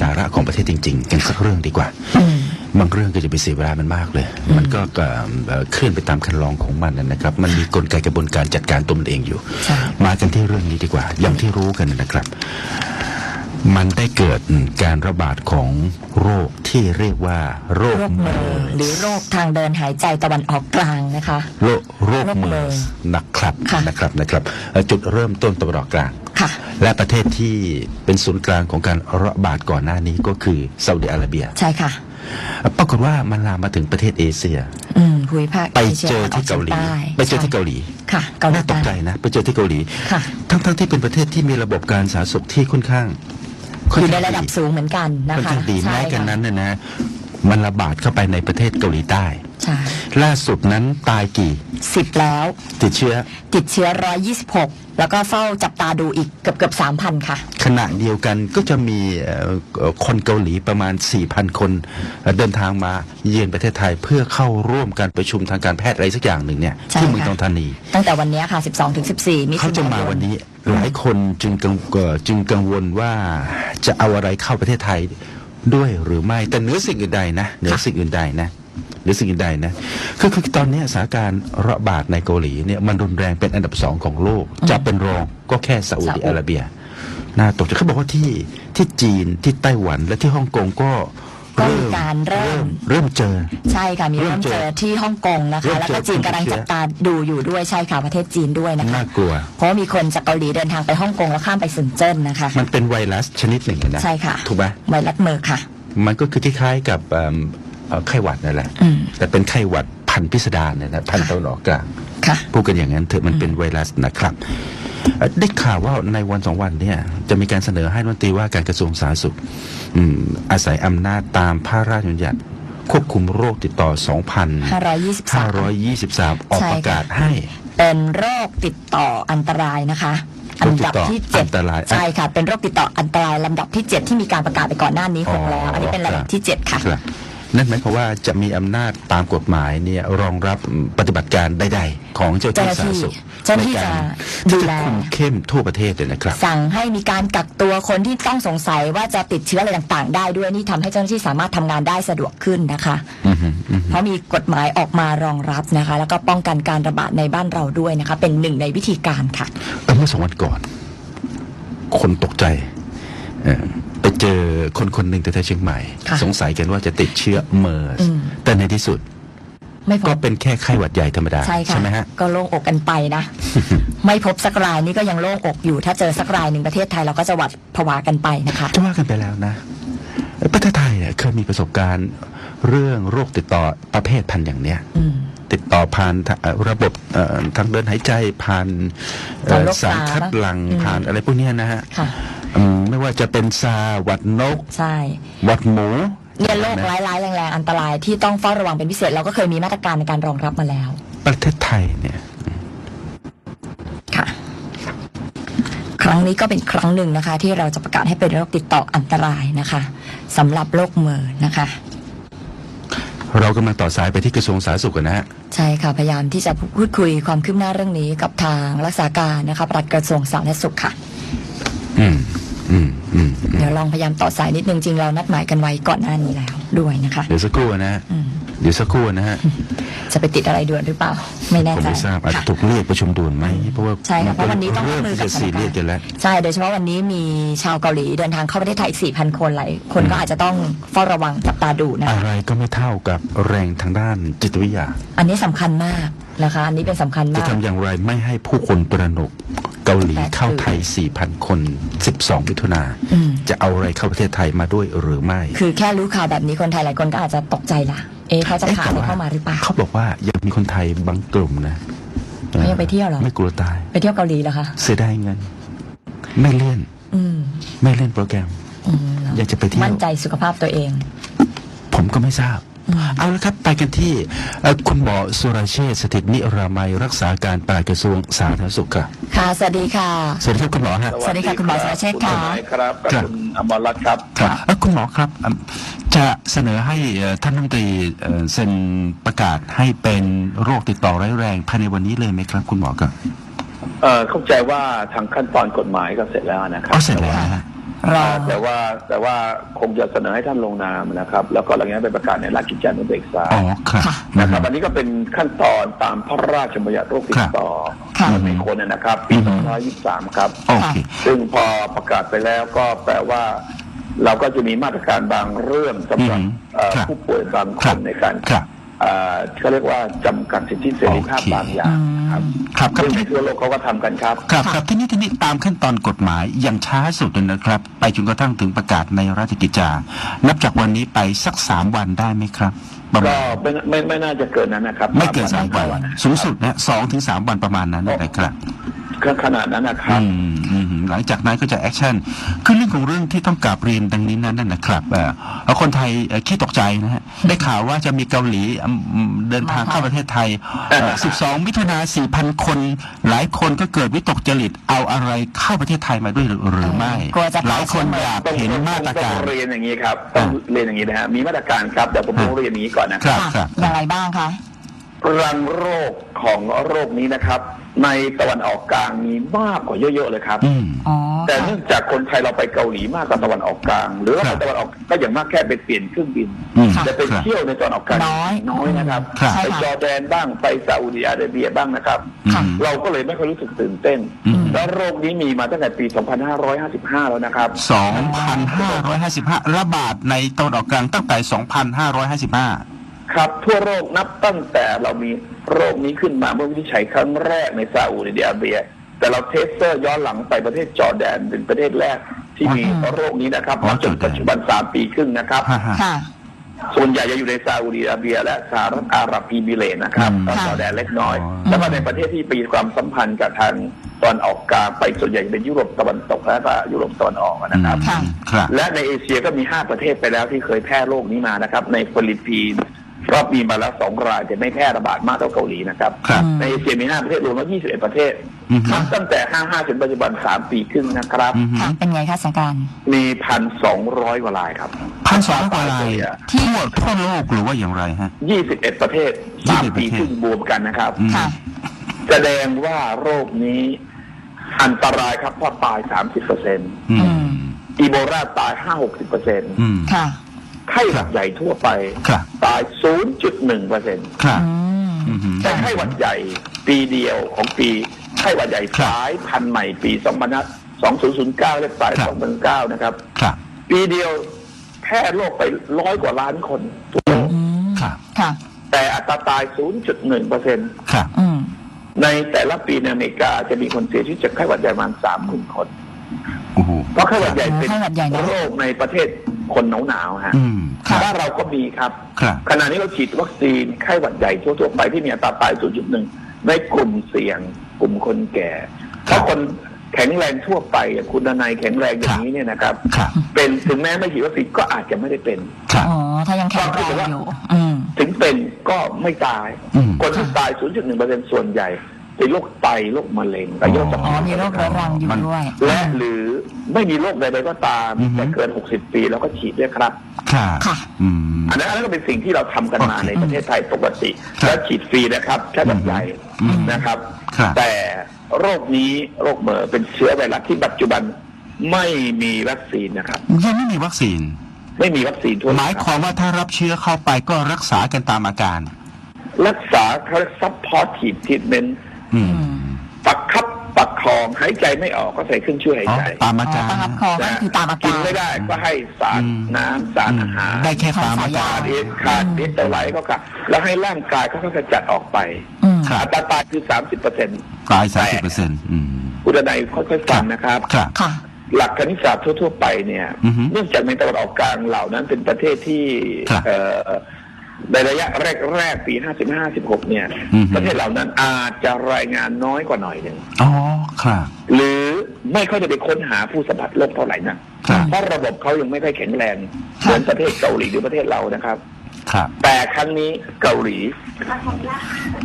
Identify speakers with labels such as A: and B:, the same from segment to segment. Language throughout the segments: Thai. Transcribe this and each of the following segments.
A: สาระของประเทศจริง ๆ กันสักเรื่องดีกว่า
B: อืม
A: บางเรื่องก็จะไปเสียเวลามันมากเลย มันก็เอ่อเอ่อเคลื่อนไปตามคันลองของมันนะครับ มันมีกลไกกระบวนการจัดการตัวมันเองอยู่
B: ใช่
A: มากันที่เรื่องนี้ดีกว่า อย่างที่รู้กันนะครับ มันได้เกิดการระบาดของโรคที่เรียกว่า โรค
B: โรค
A: เม
B: เม
A: อ
B: อ
A: ร์
B: ร์หรือโรคทางเดินหายใจตะวันออกกลางนะคะ
A: โรคโรค
B: โรค
A: เม
B: เม
A: อ
B: อร์
A: ร์นะครับ
B: ค่ะ
A: นะครับนะครับเอ่อจุดเริ่มต้นตะวันออกกลาง
B: ค่ะ
A: และประเทศที่เป็นศูนย์กลางของการระบาดก่อนหน้านี้ก็คือซาอุดิอาระเบีย
B: ใช่ค่ะ
A: ปรากฏว่ามันลามมาถึงประเทศเอเชีย
B: อืมภูมิภาค
A: ไป
B: ชีย
A: เจอที่เกาหลี
B: ตะวันออฉียงใต้
A: ไปเจอที่เกาหลี
B: ค่ะเกาหลี
A: น่าตก
B: ใต้
A: ใจนะ ไปเจอที่เกาหลี
B: ค่ะ
A: ทั้งๆที่เป็นประเทศที่มีระบบการสาธารณสุขที่ค่อนข้าง
B: อยู่ในระดับสูงเหมือนกันนะ
A: ค่อน
B: คะ
A: ข้างดี
B: ใช่
A: แม้กัน
B: ค่ะ
A: นั้นนะนะมันระบาดเข้าไปในประเทศเกาหลีใต้
B: ใช่
A: ล่าสุดนั้นตายกี่
B: สิบแล้ว
A: ติดเชื้อ
B: ติดเชื้อร้อยยี่สิบหกแล้วก็เฝ้าจับตาดูอีกเกือบเกือบสามพันค่ะ
A: ขณะเดียวกันก็จะมีเอ่อเอ่อคนเกาหลีประมาณ 4,000 คนเอ่อเดินทางมาเยือนประเทศไทยเพื่อเข้าร่วมการประชุมทางการแพทย์อะไรสักอย่างหนึ่งเนี่ย
B: ใช่
A: ที่เมือง
B: ค่ะ
A: ทองธานี
B: ตั้งแต่วันนี้ค่ะ 12ถึง14มิถุนายน
A: เขาจะมาวันนี้หลายคนจึงกังเอ่อจึงกังวลว่าจะเอาอะไรเข้าประเทศไทยด้วยหรือไม่แต่เหนือสิ่งอื่นใดนะเหนือสิ่งอื่นใดนะเหนือสิ่งอื่นใดนะคือคือตอนนี้สถานการณ์ระบาดในเกาหลีเนี่ยมันรุนแรงเป็นอันดับสองของโลก จะเป็นรองก็แค่ซาอุดิอาระเบียน่าตกใจเขาบอกว่าที่ที่จีนที่ไต้หวันและที่ฮ่องกงก็
B: ก็มีการเริ่ม
A: เริ่มเจอ
B: ใช่ค่ะมี
A: เริ่
B: เริ่
A: ม
B: ม
A: เจอ
B: เจอที่ฮ่องกงนะ
A: เริ่
B: คะ
A: ม
B: แล้ว
A: เจอ
B: ก็จีนกำลัง
A: ผู้ติดเชื้อ
B: จับตาดูอยู่ด้วยใช่ค่ะประเทศจีนด้วยนะคะ
A: น่ากลัว
B: เพราะว่ามีคนจากเกาหลีเดินทางไปฮ่องกงแล้วข้ามไปซุนเจิ้นนะคะ
A: มันเป็นไวรัสชนิดหนึ่งนะ
B: ใช่ค่ะ
A: ถูกไหม
B: ไวรัสเมอร์ค่ะ
A: มันก็คือคล้ายๆกับเอิ่มเอ่อ ไข้หวัดนั่นแหละ
B: อืม
A: แต่เป็นไข้หวัดพันธุ์พิสดารเนี่ยนะพันธุ์ตะวันออกกลาง
B: ค่ะ
A: พูดกันอย่างนั้นเถอะมันเป็นไวรัสนะครับเอ่อได้ข่าวว่าในวันสองวันเนี่ย จะมีการเสนอให้รัฐมนตรีว่าการกระทรวงสาธารณสุขอืมอาศัยอำนาจตามพระราชบัญญัติควบคุมโรคติดต่อ
B: 523
A: 2,523 ออก
B: ใช่
A: ประกาศ
B: ค่ะ
A: ให้
B: เป็นโรคติดต่ออันตรายนะคะอันดับที่
A: โรคติดต่อ
B: เจ็ด
A: อันตราย
B: ใช่ค่ะ เป็นโรคติดต่ออันตรายลำดับที่เจ็ดที่มีการประกาศไปก่อนหน้านี้หกแล้ว อันนี้เป็นลำดับที่เจ็ดค่ะ
A: รับ นั่นหมายความว่าจะมีอำนาจตามกฎหมายเนี่ยรองรับปฏิบัติการใดๆของเจ้าหน้าที่สาธารณสุข
B: เจ้าหน้าที่
A: ในการ
B: จะ
A: ที่
B: ดู
A: จะ
B: แล
A: คุมเข้มทั่วประเทศเลยนะครับ
B: สั่งให้มีการกักตัวคนที่ต้องสงสัยว่าจะติดเชื้ออะไรต่างๆ ได้ด้วยนี่ทำให้เจ้าหน้าที่สามารถทำงานได้สะดวกขึ้นนะคะ
A: อือฮึอือฮึ
B: เพราะมีกฎหมายออกมารองรับนะคะ แล้วก็ป้องกันการระบาดในบ้านเราด้วยนะคะ เป็นหนึ่งในวิธีการค่ะ
A: เออเมื่อสองวันก่อน คนตกใจเออ ไปเจอคนคนหนึ่งแต่เชียงใหม่
B: ค่ะ
A: สงสัยกันว่าจะติดเชื้อเมอร์ส
B: อืม
A: แต่ในที่สุด
B: ไม่พ
A: ก็
B: บ
A: เป็นแค่ไข้หวัดใหญ่ธรรมดา
B: ใช่ค่ะ
A: ไหมฮะ
B: ก็โล่งอกกันไปนะ ไม่พบสักรายนี่ก็ยังโล่งอกอยู่ ถ้าเจอสักรายหนึ่งประเทศไทยเราก็จะหวัดผวากันไปนะคะ
A: จะว่ากันไปแล้วนะเอ้ยประเทศไทยเนี่ยเคยมีประสบการณ์เรื่องโรคติดต่อประเภทพันธุ์อย่างเนี้ย
B: อืม
A: ติดต่อผ่านทะเอ่อระบบเอ่อทางเดินหายใจผ่านเอ่อ
B: ผ่านโรค
A: สาร
B: ตา
A: คัดหลั่ง
B: อืม
A: ผ่านอะไรพวกเนี้ยนะฮะ
B: ค่ะ
A: อืมไม่ว่าจะเป็นซาหวัดนก
B: ใช่
A: หวัดหมู
B: เนี่ยโรค
A: นะ
B: ร้ายๆแรงๆ อันตรายที่ต้องเฝ้าระวังเป็นพิเศษเราก็เคยมีมาตรการในการรองรับมาแล้ว
A: ประเทศไทยเนี่ย
B: ค่ะ ครั้งนี้ก็เป็นครั้งหนึ่งนะคะ ที่เราจะประกาศให้เป็นโรคติดต่ออันตรายนะคะสำหรับโรคเมอร์นะคะ
A: เรากำลังต่อสายไปที่กระทรวงสาธารณสุขกันนะฮะ
B: ใช่ค่ะ พยายามที่จะพูดคุยความคืบหน้าเรื่องนี้กับทางรักษาการนะคะปลัดกระทรวงสาธารณสุขค่ะ
A: อืมอืมอืม
B: เดี๋ยวลองพยายามต่อสายนิดนึงจริงเรานัดหมายกันไว้ก่อนหน้านี้แล้วด้วยนะคะ
A: เดี๋ยวสักครู่นะฮะ
B: อืม
A: เดี๋ยวสักครู่นะฮะ
B: จะไปติดอะไรด่วนหรือเปล่า ไม่แน่
A: ผม
B: ใจ
A: ไม่ทราบอาจจะ
B: ค่ะ
A: ถูกเรียกประชุมด่วนไหมเพราะว่า
B: ใช่ค่ะเพราะวันนี้ต้องรับ
A: เริ่ม
B: มือ
A: ที่
B: กับ
A: จะซีเรียสกันแล้ว
B: ใช่โดยเฉพาะวันนี้มีชาวเกาหลีเดินทางเข้าประเทศไทย4,000คนหลายคนก็อาจจะต้องเฝ้าระวังจับตาดูนะ
A: อะไรก็ไม่เท่ากับแรงทางด้านจิตวิทยา
B: อันนี้สำคัญมากนะคะ อันนี้เป็นสำคัญ
A: จะ
B: มาก
A: ทำอย่างไรไม่ให้ผู้คนตระหนก เกาหลี
B: แต่คือ
A: เข้าไทย 4,000 คน 12มิถุนา
B: อืม
A: จะเอาอะไรเข้าประเทศไทยมาด้วยหรือไม่
B: คือแค่รู้ข่าวแบบนี้คนไทยหลายคนก็อาจจะตกใจละเอ๊ะเขาจะพาอะไรเข้ามาหรือเปล่า
A: เขาบอกว่ายังมีคนไทยบางกลุ่มนะ
B: เขายังไปเที่ยวเหรอ
A: ไม่กลัวตาย
B: ไปเที่ยวเกาหลีเหรอคะ
A: เสียดายเงิน ไม่เล่น
B: อืม
A: ไม่เล่นโปรแกรม
B: อืม
A: อยากจะไปเที่ยว
B: มั่นใจสุขภาพตัวเอง
A: ผมก็ไม่ทราบ
B: อืม
A: เอาละครับไปกันที่เอ่อคุณหมอสุรเชษฐ์สถิตนิรามัยรักษาการปลัดกระทรวงสาธารณสุขค่ะ
B: ค่ะ สวัสดีค่ะ
A: สวัสดีครับคุณหมอฮะ
B: สวัสดีค่ะคุณหมอสุรเชษฐ์ค่ะ
C: ณทนายครับกับ
A: ครับ
C: คุณอมรรัตน์ครับ
A: ครับเอ่อคุณหมอครับอืมจะเสนอให้เอ่อท่านรัฐมนตรีเอ่อเซ็นประกาศให้เป็นโรคติดต่อร้ายแรงภายในวันนี้เลยไหมครับ คุณหมอครับ
C: เอ่อเข้าใจว่าทางขั้นตอนกฎหมายก็เสร็จแล้วนะครับ
A: เอาเสร็จแล้วนะฮะ
B: รอ
C: อ่า แต่ว่าแต่ว่าคงจะเสนอให้ท่านลงนามนะครับ แล้วก็หลังจากนั้นไปประกาศในราชกิจจานุเบกษา
A: อ๋อครับ
B: ค่ะ
C: นะครับอันนี้ก็เป็นขั้นตอนตามพระราชบัญญัติโรคติดต่อ
B: ค่ะ
C: ในคนนะครับปี
A: อืม
C: 2523 ครับ
A: โอเค
C: ซึ่งพอประกาศไปแล้วก็แปลว่า เราก็จะมีมาตรการบางเรื่องสำหรับ
A: อืม
C: เอ่อ
A: ครับ
C: ผู้ป่วยบางค
A: ครับ
C: นในการ
A: ครับ
C: เอ่อเขาเรียกว่าจำกัดสิทธิเสรีภาพ
A: โอเค
C: บางอย่าง ครับ
A: ครับครับ
C: ซึ่งในทั่วโลกเขาก็ทำกันครับ
A: ครับครับที่นี่ที่นี่ตามขั้นตอนกฎหมายอย่างช้าสุดเลยนะครับ ไปจนกระทั่งถึงประกาศในราชกิจจา นับจากวันนี้ไปสักสามวันได้ไหมครับประ
C: ก็
A: มาณ
C: ไม่ไม่ไม่น่าจะเกินนั้นนะครับ
A: ไม่เกินสามวัน
C: วัน
A: สูงสุดนะสองถึงสามวันประมาณนั้นนะครับ
C: ก็ ขนาดนั้นนะครับ
A: อืมอืมหลังจากนั้นก็จะแอคชั่นคือเรื่องของเรื่องที่ต้องกราบเรียนดังนี้นั้นนะนะครับเอ่อแล้วคนไทยเอ่อขี้ตกใจนะฮะได้ข่าวว่าจะมีเกาหลีอืมอืมเดินทางเข้าประเทศไทยเอ่อ12 มิถุนา4,000 คน หลายคนก็เกิดวิตกจริตเอาอะไรเข้าประเทศไทยมาด้วยหรือหรือไม่
B: กลัวจะ
A: หลายคนอยาก
C: ต้อง
A: เห็น
C: ต้อง
A: มาตรการ
C: ต้องเรียนอย่างนี้ครับต้อง
A: อ่า
C: เรียนอย่างนี้นะฮะมีมาตรการครับเดี๋ยวผม
A: อ่า
C: ต้องเรียนอย่างนี้ก่อนนะ
A: ค
C: ค
A: รั
C: รั
A: บบครับ
B: อย่างไรบ้างคะ
C: รังโรคของโรคนี้นะครับ ในตะวันออกกลางมีมากกว่าเยอะๆเลยครับ
A: อืม
B: อ๋อ
C: แต่
B: ค่ะ
C: เนื่องจากคนไทยเราไปเกาหลีมากกว่าตะวันออกกลาง หรือว่า
A: ครั
C: ไป
A: บ
C: ตะวันออกก็อย่างมากแค่ไปเปลี่ยนเครื่องบิน
A: อืม
C: จะไป
A: ครับ
C: เที่ยวในตะวันออกกลาง
B: น้อย
C: น้อยนะครับ
A: ครับ
B: ใช่
C: ไป
B: ค่ะ
C: จอร์แดนบ้างไปซาอุดิอาระเบียบ้างนะครับ
B: ค่ะ
A: อืม
C: เราก็เลยไม่ค่อยรู้สึกตื่นเต้น
A: อืม
C: และโรคนี้มีมาตั้งแต่ปี 2555 แล้วนะครับ
A: 2,555 ระบาดในตะวันออกกลางตั้งแต่ 2,555
C: ครับทั่วโลกนับตั้งแต่เรามีโรคนี้ขึ้นมาเมื่อวินิจฉัยครั้งแรกในซาอุดิอาระเบีย แต่เราเทสเตอร์ย้อนหลังไปประเทศจอร์แดนเป็นประเทศแรกที่มี
B: อ๋อ
C: โรคนี้นะครับ
A: อ๋อ
C: มาจน
A: จอร์แดน
C: ปัจจุบันสามปีครึ่งนะครับ
A: ฮ่าฮ่า
B: ค่ะ
C: ส่วนใหญ่จะอยู่ในซาอุดิอาระเบีย และสหรัฐอาหรับอิมิเรตส์นะครับ
A: อืม
C: แล้วจอร์แดนเล็กน้อย
A: อ๋อ
C: แล้วก็ในประเทศที่มีความสัมพันธ์กับทางตอนออกกลางไปส่วนใหญ่จะเป็นยุโรปตะวันตกและก็ยุโรปตะวันออกนะครับ
B: ค่ะ
A: ครับ
C: และในเอเชียก็มี 5 ประเทศไปแล้วที่เคยแพร่โรคนี้มานะครับ ในฟิลิปปินส์ ก็มีมาแล้วสองรายแต่ไม่แพร่ระบาดมากเท่าเกาหลีนะครับ
A: ครับ
C: ในเอเชียมี5ประเทศรวมแล้ว21 ประเทศ
A: อืม
C: นับตั้งแต่ 55ถึงปัจจุบัน 3 ปีครึ่งนะครับ
A: อืม
B: ค่ะเป็นไงคะสงกราร
C: มีพันสองร้อยกว่ารายครับ
A: พันสองกว่าลาย
B: ที่
A: ทั่วทั่วโลกหรือว่าอย่างไรฮะ
C: 21 ประเทศ
A: 21
C: 3 ปีครึ่งบวมกันนะครับ
A: อืม
B: ค่ะ
C: แสดงว่าโรคนี้อันตรายครับเพราะตาย 30เปอร์เซ็นต์
A: อื
B: อื
A: ม
B: ม
C: อีโบลาตาย 5-60เปอร์เซ็นต์
A: อืม
B: ค่ะ
C: ไข้หวัดใหญ่ทั่วไป
A: ครับ
C: ตาย 0.1เปอร์เซ็นต์
A: ครับ
B: อืม
A: อืม
C: แต่ไข้หวัดใหญ่ปีเดียวของปีไข้หวัดใหญ่
A: ครับ
C: สายพันธุ์ใหม่ปี2009เรียกสาย
A: ครับ
C: 2009 นะครับ
A: ครับ
C: ปีเดียวแพร่โรคไปร้อยกว่าล้านคนทั่วโลก
B: อืม
A: ครับ
B: ค่ะ
C: แต่อัตราตาย 0.1เปอร์เซ็นต์
A: ครับ
B: อืม
C: ในแต่ละปีในอเมริกาจะมีคนเสียชีวิตจากไข้หวัดใหญ่ประมาณ30,000คน
A: โอ้โห
C: เพราะไข้หวัดใหญ่เป็น
B: ไข้หวัดใหญ่นะ
C: โรคในประเทศ คนหนาวๆฮะ
A: อืมครับ
C: บ้านเราก็มีครับ
A: ครับ
C: ขณะนี้เราฉีดวัคซีนไข้หวัดใหญ่ทั่วๆไปที่มีอัตราตาย 0.1 ในกลุ่มเสี่ยง กลุ่มคนแก่
A: ครับ
C: ถ้าคนแข็งแรงทั่วไปอย่างคุณนายแข็งแรงอย่างนี้เนี่ยนะครับ
A: ครับ
C: เป็นถึงแม้ไม่ฉีดวัคซีนก็อาจจะไม่ได้เป็น
A: ครับ
B: อ๋อถ้ายังแข็งแรงอยู่อืม
C: ถึงเป็นก็ไม่ตาย
A: อืม
C: คนที่ตาย 0.1%ส่วนใหญ่ เป็นโรคไตโรคมะเร็งกับโรค
B: อ๋อมีโรคเรื้อรังอยู่ด้วย
C: และหรือไม่มีโรคใดๆก็ตาม
A: อือฮึ
C: แต่เกิน 60 ปีแล้วก็ฉีดด้วยครับ
A: ครับ
B: ค่ะ
A: อืม
C: อันนั้นอันนั้นก็เป็นสิ่งที่เราทำกันมา
A: โอเค
C: ในประเทศไทยปกติ
A: ครับ
C: และฉีดฟรีนะครับแค่แบบใหญ่
A: อืม
C: นะครับ
A: ครับ
C: แต่โรคนี้โรคเหมอเป็นเชื้อไวรัสที่ปัจจุบันไม่มีวัคซีนนะครับ
A: ยังไม่มีวัคซีน
C: ไม่มีวัคซีนทั่วโลก
A: หมาย
C: ครับ
A: ความว่าถ้ารับเชื้อเข้าไปก็รักษากันตามอาการ
C: รักษาเขาซัพพอร์ตทีทรีทเมนต์
A: อืม
B: อืม
C: ปักคับปักคองหายใจไม่ออกก็ใส่เครื่องช่วยหาย
A: อ๋อ
C: ใจ
A: ตามอา
B: อ๋อ
A: การ
B: ประคับคอก็คือตามอา
C: กิ
B: กานร
C: ไม่ได้ก็ให้สาร
A: อืม
C: น้ำสารอาหาร
A: ได้แค่ตามอาการ
C: ขาดเอสขาดเอสเตอร์ไลท์ก็ค่ะแล้วให้ร่างกายเขาก็ขจัดออกไป
B: อืม
A: ครับ
C: อัตราตายคือสามสิบเปอร์เซ็นต์
A: ตายสามสิบเปอร์เซ็นต์อืม
C: คุณนายค่อยๆฟังนะครับ
A: ครับ
B: ค่ะ
C: หลักคณิตศาสตร์ทั่ว ๆ ไปเนี่ย
A: อือฮึ
C: เนื่องจากในตะวันออกกลางเหล่านั้นเป็นประเทศที่
A: ครับ
C: เอ่อ ในระยะแรกๆปี 55-56 เนี่ย
A: อือฮึ
C: ประเทศเหล่านั้นอาจจะรายงานน้อยกว่าหน่อยหนึ่ง
A: อ๋อครับ
C: หรือไม่ค่อยจะไปค้นหาผู้สัมผัสโรคเท่าไหร่นัก
A: ครับ
C: เพราะระบบเขายังไม่ค่อยแข็งแรง
B: ครับ
C: เหมือนประเทศเกาหลีหรือประเทศเรานะครับ
A: ครับ
C: แต่ครั้งนี้เกาหลี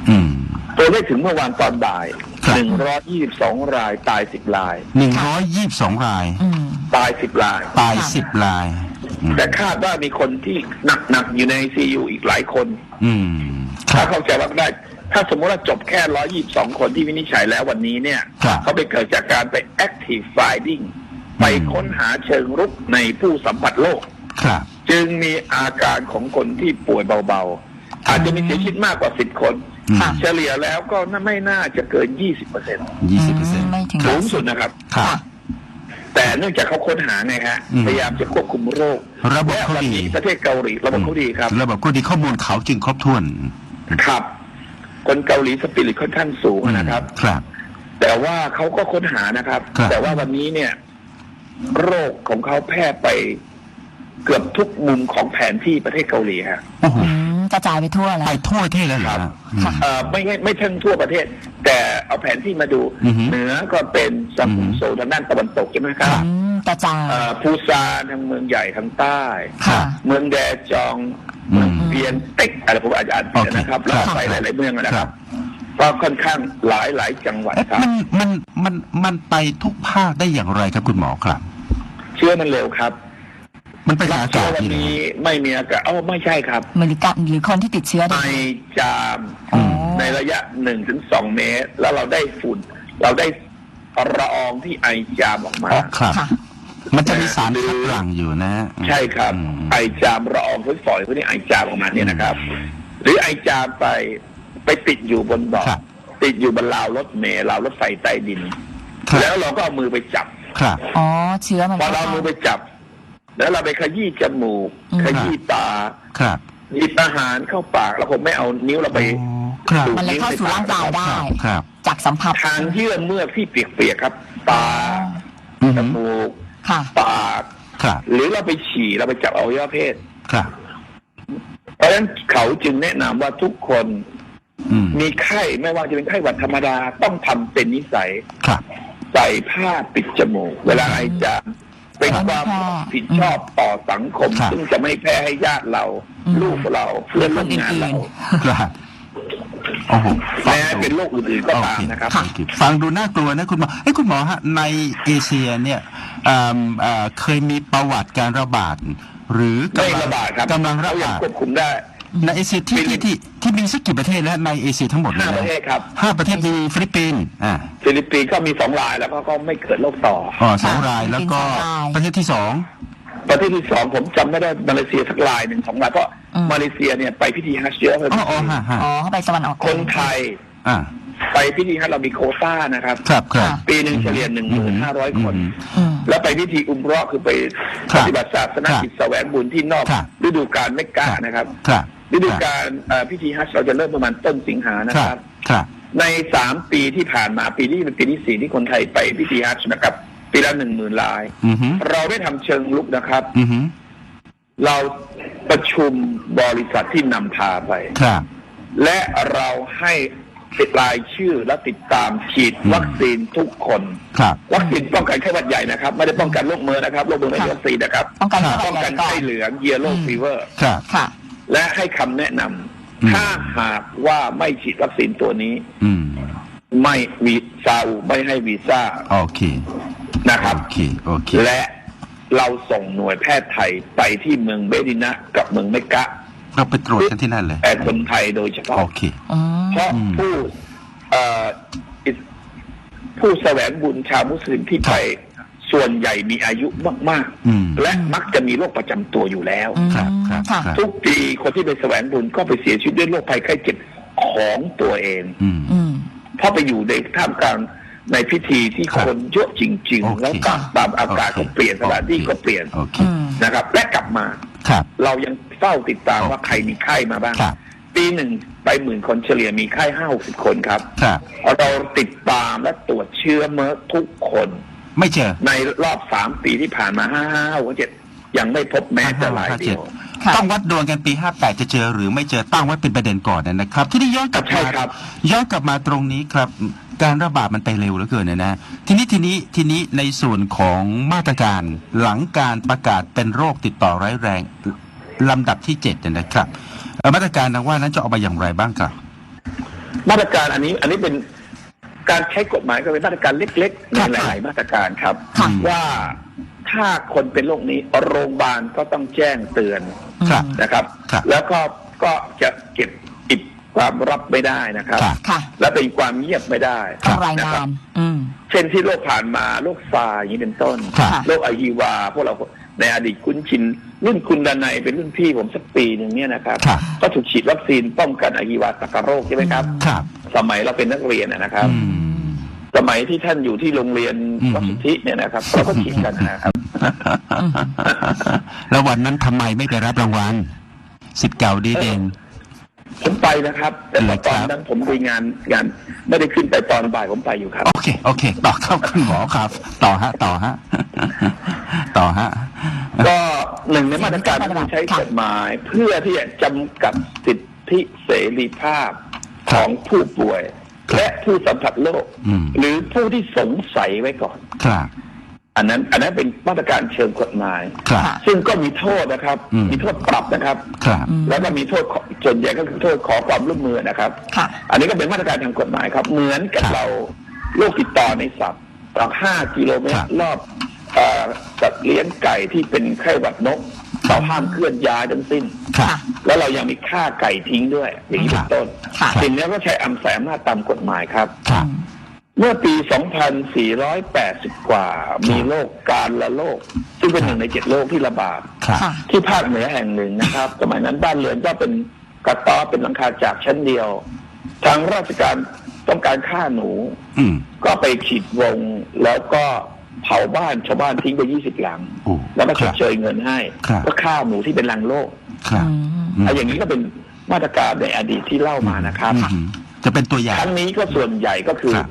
A: อืม
C: ตัวเลขถึงเมื่อวานตอนบ่าย
A: ครับ
C: 122 รายตาย 10 ราย
A: หนึ่งร้อยยี่สิบสองราย
B: อืม
C: ตาย 10 ราย
A: ตายสิบรายอืม
C: แต่คาดว่ามีคนที่หนักๆอยู่ในซียูอีกหลายคน
A: อืมครั
C: ถ้า
A: บ
C: เข้าใจว่าได้ ถ้าสมมติว่าจบแค่122คนที่วินิจฉัยแล้ววันนี้เนี่ย
A: ครับ
C: เขาไปเกิดจากการไป active finding ไปค้นหาเชิงรุกในผู้สัมผัสโรค
A: ครับ
C: จึงมีอาการของคนที่ป่วยเบาๆ อาจจะมีเสียชีวิตมากกว่า10คน
A: อืม
B: ค่ะ
C: เฉลี่ยแล้วก็น่าไม่น่าจะเกิน20เปอร์เซ็นต์
A: ยี่สิบเปอร์เซ็นต์
B: ไม่ถึง
C: สูงสุดนะครับ
A: ครับ
B: ค่ะ
C: แต่เนื่องจากเขาค้นหาไงฮะ
A: อืม
C: พยายามจะควบคุมโรค
A: ระบบ
C: และ
A: เขา
C: วัน
A: ดี
C: นี้ประเทศเกาหลีระบบเขาดีครับ
A: ระบบก็ดีข้อมูลเขาจึงครบถ้วน
C: ครับ คนเกาหลีสปิริตค่อนข้างสูงนะครับ
A: ครับ
C: แต่ว่าเขาก็ค้นหานะครับ
A: ครับ
C: แต่ว่าวันนี้เนี่ย โรคของเขาแพร่ไปเกือบทุกมุมของแผนที่ประเทศเกาหลีฮะ
A: โอ้โห
B: อืม กระจายไปทั่วแล้ว
A: ไปทั่วประเทศแล้วเหรอ
C: ครับ
A: อืม
C: เอ่อไม่ไม่ไม่ทั้งทั่วประเทศ แต่เอาแผนที่มาดู
A: อือฮึ
C: เหนือก็เป็นซัม
A: อือฮึ
C: โซทางด้านตะวันตกใช่ไหมครับ
B: อืมกระจาย
C: เอ่อปูซานทางเมืองใหญ่ทางใต้
B: ค่ะ
C: เมืองแดจอง
A: อืม
C: เมืองเบียนเต็กอะไรผมอาจจะอ่านผิดนะครับ
A: โอเค
C: แล้ว
A: ครับ
C: ไปหลายๆเมืองนะค
A: ครั
C: รับบ ก็ค่อนข้างหลายหลายจังหวัด
A: เอ๊ะ
C: ครับ
A: มันมันมันมันไปทุกภาคได้อย่างไรครับคุณหมอครับ
C: เชื้อมันเร็วครับ
A: มันไปทางอา
C: เชื้
A: กา
C: อ
A: ศ
C: วัน
A: นี่นะ
C: นี้ไม่มีอากาศเอ้าไม่ใช่ครับ
B: อเมริกันหรือคนที่ติดเชื้อ
C: ไอ
B: เนี่ย
C: จาม
B: อ๋อ
C: ในระยะหนึ่งถึงสองเมตร แล้วเราได้ฝุ่น เราได้ละอองที่ไอจามออกมา
A: อ๋อครับ
B: ค่ะ
A: มันจะมีสารคัดหลั่งอยู่นะ
C: ใช่ครับ
A: อืม
C: ไอจามละอองฝอยๆพวกนี้ไอจามออกมาเนี่ยนะครับ หรือไอจามไปไปติดอยู่บนเบาะ
A: ครับ
C: ติดอยู่บนราวรถเมล์ราวรถไฟใต้ดิน
A: ครับ
C: แล้วเราก็เอามือไปจับ
A: ครับ
B: อ๋อ เชื้อมัน
C: พอเราเอามือไปจับ แล้วเราไปขยี้จมูก
B: อืม
C: ขยี้ตา
A: ครับ
C: หยิบอาหารเข้าปาก แล้วผมไม่เอานิ้วเราไป
A: อ๋อครับ
B: มันเลยเข้าสู่ร่างกายได้
A: ครับ
B: จากสัมผัส
C: ทางเยื่อเมือกที่เปียกๆครับ ตา
A: อือ
C: จ
A: ฮึ
C: มูก
B: ค่ะ
C: ปาก
A: ครับ
C: หรือเราไปฉี่เราไปจับอวัยวะเพศ
A: ครับ
C: เพราะฉะนั้นเขาจึงแนะนำว่าทุกคน
A: อืม
C: มีไข้ไม่ว่าจะเป็นไข้หวัดธรรมดาต้องทำเป็นนิสัย
A: ครับ
C: ใส่ผ้าปิดจมูก เวลาไอจาม เป็น
B: ครับ
C: ความรับผิดชอบต่อสังคม
A: ครับ
C: ซึ่งจะไม่แพร่ให้ญาติเรา
B: อืม
C: ลูกเราเพื่อน
B: ค
C: ร่วนมงาน
B: อื่
C: เรา
B: น
A: ครับโอ้โหฟัง
C: แม้
A: ดู
C: เป็นโรคอื่นๆก็ตามนะครับ
A: โอเฟังดูน่ากลัวนะคุณหมอเอ้ยคุณหมอฮะในเอเชียเนี่ยอ่าอ่าเคยมีประวัติการระบาด หรือ
C: ไม่
A: กำลัง
C: ระบาดครับ
A: กำลังระ
C: เขายัง
A: บาด
C: ควบคุมได้
A: ในเอเชียที่ที่ที่ที่มีสักกี่ประเทศแล้วในเอเชียทั้งหมดเลย
C: ห้า
A: นะ
C: ประเทศครับ
A: ห้าประเทศมีฟิลิปปินส์อ่า
C: ฟิลิปปินส์ก็มีสองรายแล้วก็ก็ไม่เกิดโรคต่อ
A: อ๋อสองรายแล้วก็
B: ฟิลิปปินส์สองราย
A: ประเทศที่สอง
C: ประเทศที่สองผมจำไม่ได้มาเลเซียสักรายหนึ่งสองรายเพราะ
B: อืม
C: มาเลเซียเนี่ยไปพิธีฮัจญ์เยอะเลย
A: อ๋ออ๋อฮะฮะ
B: อ๋อเข้าไปสวรรค์ออก
C: คนไทย
A: อ่า
C: ไปพิธีฮัจญ์เรามีโควต้านะครับ
A: ครับครับ
C: ปีหนึ่งเฉลี่ยหนึ่งหมื่นห้าร้อยคน
A: ม
B: อืม
C: แล้วไปพิธีอุมเราะห์คือไป
A: ครั
C: ป
A: บ
C: ฏิบัติศาสนกิจแสวงบุญที่นอก
A: ครับ
C: ฤดูกาลไม่กล้านะครับ
A: ครับ
C: ฤดูกาลเอ่อพิธีฮัจญ์เราจะเริ่มประมาณต้นสิงหานะ
A: ค
C: ค
A: รั
C: รั
A: บบครับ
C: ในสามปีที่ผ่านมาปีนี้เป็นปีที่สี่ที่คนไทยไปพิธีฮัจญ์นะครับปีละหนึ่งหมื่นราย
A: อือฮึ
C: เราได้ทำเชิงลุกนะครับ
A: อือฮึ
C: เราประชุมบริษัทที่นำพาไป
A: ครับ
C: และเราให้ติดรายชื่อและติดตามฉีดวัคซีนทุกคน
A: ครับ
C: วัคซีนป้องกันไข้หวัดใหญ่นะครับ ไม่ได้ป้องกันโรคเมือนะครับโรคเมือไม่ใช่วัคซีนนะครับ
B: ป้องกัน
A: ครับ
B: ไข้
C: ป้อง
B: หวั
C: กั
B: ด
C: น
B: ใหญ่ก่อ
C: ไข้
B: น
C: เหลืองเย l โ w ฟีเวอร์
A: ครับ
B: ค่ะ
C: และให้คำแนะน
A: อืมำ
C: ถ้าหากว่าไม่ฉีดวัคซีนตัวนี้
A: อืม
C: ไม่วีซ่าไม่ให้วีซ่า
A: โอเค
C: นะครับ
A: โอเคโอเค
C: และเราส่งหน่วยแพทย์ไทยไปที่เมืองเบดินะ กับเมืองเมกะ
A: เราไปตรวจกันที่นั่นเลย
C: แต่คนไทยโดยเฉพาะ
A: โอเค
B: อืม
C: เพราะ
A: อืม
C: ผู้เอ่ออิสผู้แสวงบุญชาวมุสลิมที่ไป ส่วนใหญ่มีอายุมาก
A: อืม
C: ๆและมักจะมีโรคประจำตัวอยู่แล้ว
B: อืม
A: ครับครับ
B: ค่ะ
A: ครับ
C: ทุกปีคนที่ไปแสวงบุญก็ไปเสียชีวิตด้วยโรคภัยไข้เจ็บของตัวเอง
A: อืม
B: อืม
C: เพราะไปอยู่ในท่ามกลางในพิธีที่
A: ครับ
C: คนเยอะจริง
A: โอ
C: ๆ
A: เค
C: แล้วก็ตามอากาศ
A: โอเค
C: ก็เปลี่ยนสถานที่ก็เปลี่ยน
A: โอเค
B: อืม
C: นะครับ และกลับมา
A: ครับ
C: เรายังเฝ้าติดตาม
A: โอเค
C: ว่าใครมีไข้มาบ้าง
A: ครับ
C: ปีหนึ่งไปหมื่นคนเฉลี่ยมีไข้ห้าหกสิบคนครับ
A: ครับ
C: เราติดตามและตรวจเชื้อเมื่อทุกคน
A: ไม่เจอ
C: ในรอบสามปีที่ผ่านมาห้าห้าหกเจ็ดยังไม่พบแม้แต่รายเดียว
B: ค่ะ
A: ต้องวัดดวงกันปี 58 จะเจอหรือไม่เจอตั้งไว้เป็นประเด็นก่อนนะครับ ที่นี่ย้อนกลับ
C: ใช่
A: มา
C: ครับ
A: ย้อนกลับมาตรงนี้ครับ การระบาดมันไปเร็วเหลือเกินนะนะ ทีนี้ทีนี้ทีนี้ในส่วนของมาตรการหลังการประกาศเป็นโรคติดต่อร้ายแรงลำดับที่เจ็ดเนี่ยนะครับเอ่อมาตรการดังว่านั้นจะออกมาอย่างไรบ้างครับ
C: มาตรการอันนี้อันนี้เป็น การใช้กฎหมายก็เป็นมาตรการเล็กๆในหลายๆมาตรการครับ
B: ค่ะ
C: ว่าถ้าคนเป็นโรคนี้โรงพยาบาลก็ต้องแจ้งเตือน
A: ครับ
C: นะครับ
A: ครับ
C: แล้วก็ก็จะเก็บอิบความรับไม่ได้นะครับ
A: ครับ
B: ค่ะ
C: และเป็นความเงียบไม่ได้
B: ต้องราย
C: นะค
B: งา
C: บ
B: น อืม
C: เช่นที่โรคผ่านมาโรคซาร์อย่างนี้เป็นต้น
A: ครับ
B: ค่ะ
C: โรคไอฮีวา พวกเราในอดีตคุ้นชินรุ่นคุณดนัยเป็นรุ่นพี่ผมสักปีหนึ่งเนี่ยนะครับ
A: ครับ
C: ก็ถูกฉีดวัคซีนป้องกันไอฮีวาตากโรคใช่ไหมครับ
A: ครับ
C: สมัยเราเป็นนักเรียนนะนะครับ
A: อืม
C: สมัยที่ท่านอยู่ที่โรงเรียน
A: อืม
C: วัดสุทธิเนี่ยนะครับเราก็ฉีดกันนะครับ
D: แล้ววันนั้นทำไมไม่ไปรับรางวัลสิทธิ์เก่าดีเด่น
C: ผมไปนะครับ แต่
D: เหรอ
C: ต
D: ครั
C: อน
D: บ
C: นั้นผมมีงานงานไม่ได้ขึ้นไปตอนบ่ายผมไปอยู่ครับ
D: โอเค โอเค ต่อเข้าคุณหมอครับ ต่อฮะ ต่อฮะ ต่อฮะ
C: ก็หนึ่งในมาตรการที่ใช้กฎหมาย เพื่อที่จะจำกัดสิทธิเสรีภาพ
A: ค
C: ข
A: รับ
C: องผู้ป่วย และผู้สัมผัสโรค
D: อืม
C: หรือผู้ที่สงสัยไว้ก่อน
D: ครับ
C: อันนั้นอันนั้นเป็นมาตรการเชิงกฎหมาย
D: ครับ
B: ค่ะ
C: ซึ่งก็มีโทษนะครับ
D: อืม
C: มีโทษปรับนะครับ
D: ครับ
B: อืม
C: แล้วก็มีโทษขอส่วนใหญ่ก็คือโทษขอความร่วมมือนะครับ
B: ค่ะ
C: อันนี้ก็เป็นมาตรการทางกฎหมายครับ เหมือนกับ
D: ครับ
C: เราโรคติดต่อในสัตว์เราห้ากิโลเมต
D: ครั
C: ร
D: บ
C: รอบเอ่อสัตว์เลี้ยงไก่ที่เป็นไข้หวัดนก เราห้ามเคลื่อนย้ายทั้งสิ้น
D: ครับ
B: ค่ะ
C: แล้วเรายังมีฆ่าไก่ทิ้งด้วย อย่างนี้เป็นต้น
B: ค่ะ
C: สิ่งนี้ก็ใช้อำแสอำนาจตามกฎหมายครับ
D: ครับ
C: เมื่อปี 2480 กว่า มีโรคการละโรคซึ่งเป็นหนึ่งในเจ็ดโรคที่ระบาด
D: ครับ
B: ค่ะ
C: ที่ภาคเหนือแห่งหนึ่งนะครับ สมัยนั้นบ้านเรือนก็เป็นกระต๊อบเป็นหลังคาจากชั้นเดียว ทางราชการต้องการฆ่าหนู
D: อืม
C: ก็ไปฉีดวงแล้วก็ เผาบ้านชาวบ้านทิ้งไป20หลัง
D: โอ้
C: แล้วก็
D: ค
C: ช
D: รั
C: ด
D: บ
C: เชยเงินให้
D: ครับ
C: ก็ฆ่าหนูที่เป็นรังโรค
D: ครับ
B: อืม
D: อืม
C: ไอ้อย่างนี้ก็เป็นมาตรการในอดีตที่เล่ามานะครับ
D: อืมจะเป็นตัวอย่าง
C: ครั้งนี้ก็ส่วนใหญ่ก็คือ
D: ครับ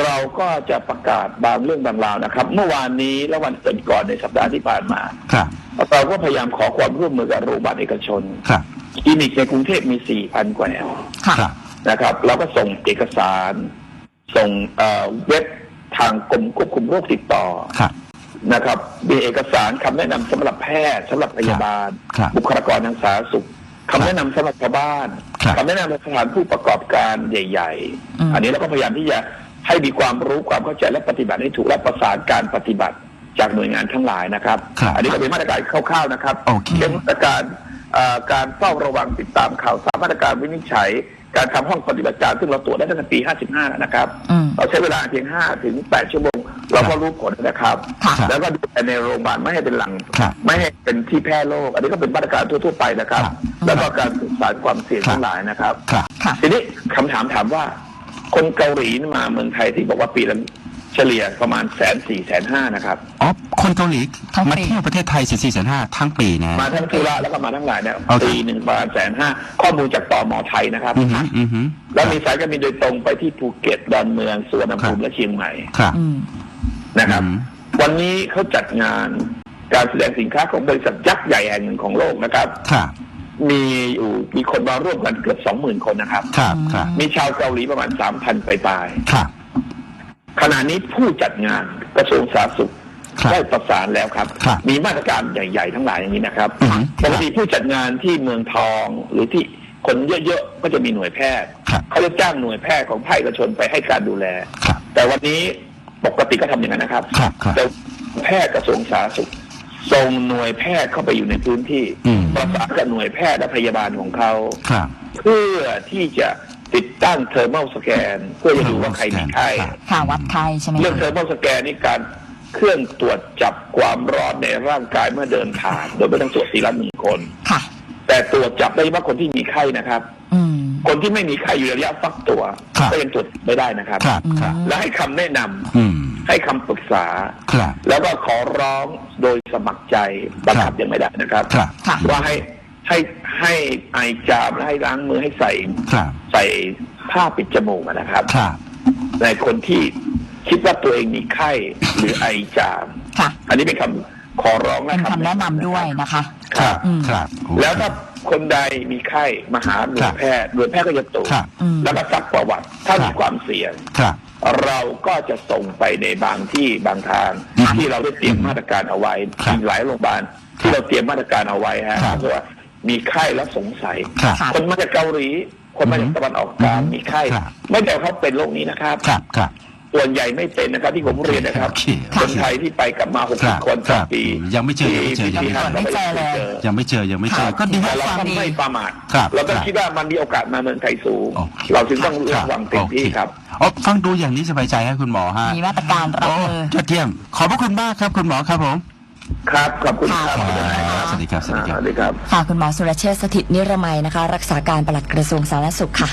C: เราก็จะประกาศบางเรื่องบางราวนะครับ เมื่อวานนี้และวันก่อนๆในสัปดาห์ที่ผ่านมา
D: ครับ
C: เราก็พยายามขอความร่วมมือกับโรงพยาบาลเอกชน
D: ครับ
C: คลินิกในกรุงเทพมี4,000กว่าแห่ง
B: ค่ะ
D: ครับ
C: นะครับ เราก็ส่งเอกสาร ส่งเอ่อเว็บ ทางกรมควบคุมโรคติดต่อ
D: ครับ
C: นะครับ มีเอกสารคำแนะนำสำหรับแพทย์สำหรับพยาบาล
D: ครับ
C: บุคลากรทางสาธารณสุขคำแนะนำสำหรับชาวบ้าน
D: ครับ
C: คำแนะนำสำหรับสถานผู้ประกอบการใหญ่
B: อืม
C: ๆอันนี้เราก็พยายามที่จะให้มีความรู้ความเข้าใจและปฏิบัติให้ถูกและประสานการปฏิบัติจากหน่วยงานทั้งหลายนะครับ
D: ครับ
C: อันนี้ก็เป็นมาตรการคร่าวๆนะครับ
D: โอเค
C: เป็นมาตรการเอ่อการเฝ้าระวังติดตามข่าวสารมาตรการวินิจฉัย การทำห้องปฏิบัติการซึ่งเราตรวจได้ตั้งแต่ปี 55แล้วนะครับ
B: อืม
C: เราใช้เวลาเพียง 5 ถึง 8 ชั่วโมง เราก็รู้ผลนะครับ
B: ค่ะ
C: แล้วก็ดูแลในโรงพยาบาลไม่ให้เป็นหลัง
D: ครับ
C: ไม่ให้เป็นที่แพร่โรค อันนี้ก็เป็นมาตรการทั่ว ๆ ไปนะครับ
D: ครับ
C: แล้วก็การสื่อสารความเสี่ยง
D: ครับ
C: ทั้งหลายนะครับ
D: ครับ
B: ค่ะ
C: ทีนี้คำถามถามว่า คนเกาหลีมาเมืองไทยที่บอกว่าปีละ เฉลี่ยประมาณแสนสี่แสนห้านะครับ
D: อ๋อ คนเกาหลี
B: ทั้งปี
D: มาเที่ยวประเทศไทยสี่สี่แสนห้าทั้งปีนะ
C: มาทั้งธุระแล้วก็มาทั้งหลายเนี่ย
D: โอเค
C: ปีหนึ่งประมาณแสนห้าข้อมูลจากตมไทยนะครับ
D: อือหืออือหือ
C: แล้วมีสายการบินโดยตรงไปที่ภูเก็ตดอนเมืองสุวรรณภู
D: ครั
C: มิ
D: บ
C: และเชียงใหม่
D: ครับ
B: อืม
C: นะครับ
D: อืม
C: วันนี้เขาจัดงานการแสดงสินค้าของบริษัทยักษ์ใหญ่แห่งหนึ่งของโลกนะครับ
D: ครับ
C: มีอยู่มีคนมาร่วมกันเกือบสองหมื่นคนนะครับ
D: ครับ ครับ
C: มีชาวเกาหลีประมาณสามพันไปลาย
D: ครับ
C: ๆ ขณะนี้ผู้จัดงานกระทรวงสาธารณสุข
D: ครับ
C: ได้ประสานแล้วครับ
D: ครับ
C: มีมาตรการใหญ่ ๆ ทั้งหลายอย่างนี้นะครับ
D: อือฮึ
C: ปกติผู้จัดงานที่เมืองทองหรือที่คนเยอะๆก็จะมีหน่วยแพทย์
D: ครับ
C: เขาจะจ้างหน่วยแพทย์ของภาคเอกชนไปให้การดูแล
D: ครับ
C: แต่วันนี้ปกติก็ทำอย่างนั้นนะครับ
D: ครับครับ
C: แต่แพทย์กระทรวงสาธารณสุขส่งหน่วยแพทย์เข้าไปอยู่ในพื้นที่
D: อืม
C: ประสานกับหน่วยแพทย์และพยาบาลของเขา
D: ครับ
C: เพื่อที่จะ ติดตั้งเทอร์ a l ลสแกน เพื่อจะดูว่าใครมีไข้
D: ครับ
B: ค่ะวัดไข้ใช่ไหม
C: เรื่อง
B: คะ
C: เทอร์ a l ลสแกนนี่การเครื่องตรวจจับความร้อนในร่างกายเมื่อเดินผ่าน โดยไม่ต้องตรวจทีละหนึ่งคน
B: ค่ะ
C: แต่ตรวจจับได้เฉพาะคนที่มีไข้นะครับ
B: อืม
C: คนที่ไม่มีไข้อยู่ในระยะฟักตัว
D: ครับ
C: ก็ยังตรวจไม่ได้นะครับ
D: ครับครับ
C: และให้คำแนะนำ
D: อืม
C: ให้คำปรึกษา
D: ครับ
C: แล้วก็ขอร้องโดยสมัครใจบังคับยังไม่ได้นะครับ
D: ครับ
B: ค่ะ
C: ว่าให้ให้ ให้ไอจามและให้ล้างมือให้ใส่
D: ครับ
C: ใส่ผ้าปิดจมูกอะนะครับ
D: ครับ
C: ในคนที่คิดว่าตัวเองมีไข้หรือไอจาม
B: ค่ะ
C: อันนี้เป็นคำขอร้องและ
B: เป็นคำแนะนำด้วย
C: นะครับ
B: นะคะ
D: ครับ
B: อืม
D: ครับ
C: แล้วถ้าคนใดมีไข้มาหาหน่วยแพทย์หน่วยแพทย์ก็จะตรวจ
D: ครับ
B: อืม
C: แล้วก็ซักประวัติถ้า
D: ครับ
C: มีความเสี่ยง
D: ครับ
C: เราก็จะส่งไปในบางที่บางทาง
D: ครับ
C: ที่เราได้เตรียมมาตรการเอาไว้
D: ครับ
C: มีหลายโรงพยาบาลที่เราเตรียมมาตรการเอาไว้ฮะ
D: ครับ
C: เพราะว่า มีไข้แล้วสงสัย
D: ครับ
B: ค่ะ
C: คนมาจากเกาหลี คนมาจากตะวันออกกลาง
D: อืม
C: มีไข้
D: ครับ
C: ไม่แต่เขาเป็นโรคนี้นะครับ
D: ครับครับ
C: ส่วนใหญ่ไม่เป็นนะครับที่ผมเรียนนะครับ
A: โอเค
C: คนไทยที่ไปกลับมาหก
A: ครั
C: สิ
A: บบ
C: คน
A: ครั
C: ต่อบปี
A: ยังไม่เจอยังไม่เจอยังไม่เจอ
C: ที่นั่น
B: ไม่เจอเลย
A: ยังไม่เจอยังไม่เจอ ก็ดี
C: แต่
A: ให้
C: เรา
A: ฟัง
C: ต้องไม่ประมาท
A: ครับ
C: เราก็
A: ครับ
C: คิดว่ามันมีโอกาสมาเมืองไทยสูง
A: โอค
C: เราจึงต้องระวังเต็มที่ครับ
A: โอเอ๋อฟังดูอย่างนี้สบายใจให้คุณหมอฮะ
B: มีมาตรการรับ
A: โอ้
B: มือ
A: ยอดเยี่ยมขอบพระคุณมากครับคุณหมอครับผม
C: ครับ ขอบคุณครับ
B: ค่ะ
C: คุณทนายครับ
A: สวัสดีครับสวัสดีครับ
C: สวัสดีครับ
B: ค่ะคุณหมอสุรเชษฐ์สถิตนิรมัยนะคะ รักษาการปลัดกระทรวงสาธารณสุขค่ะ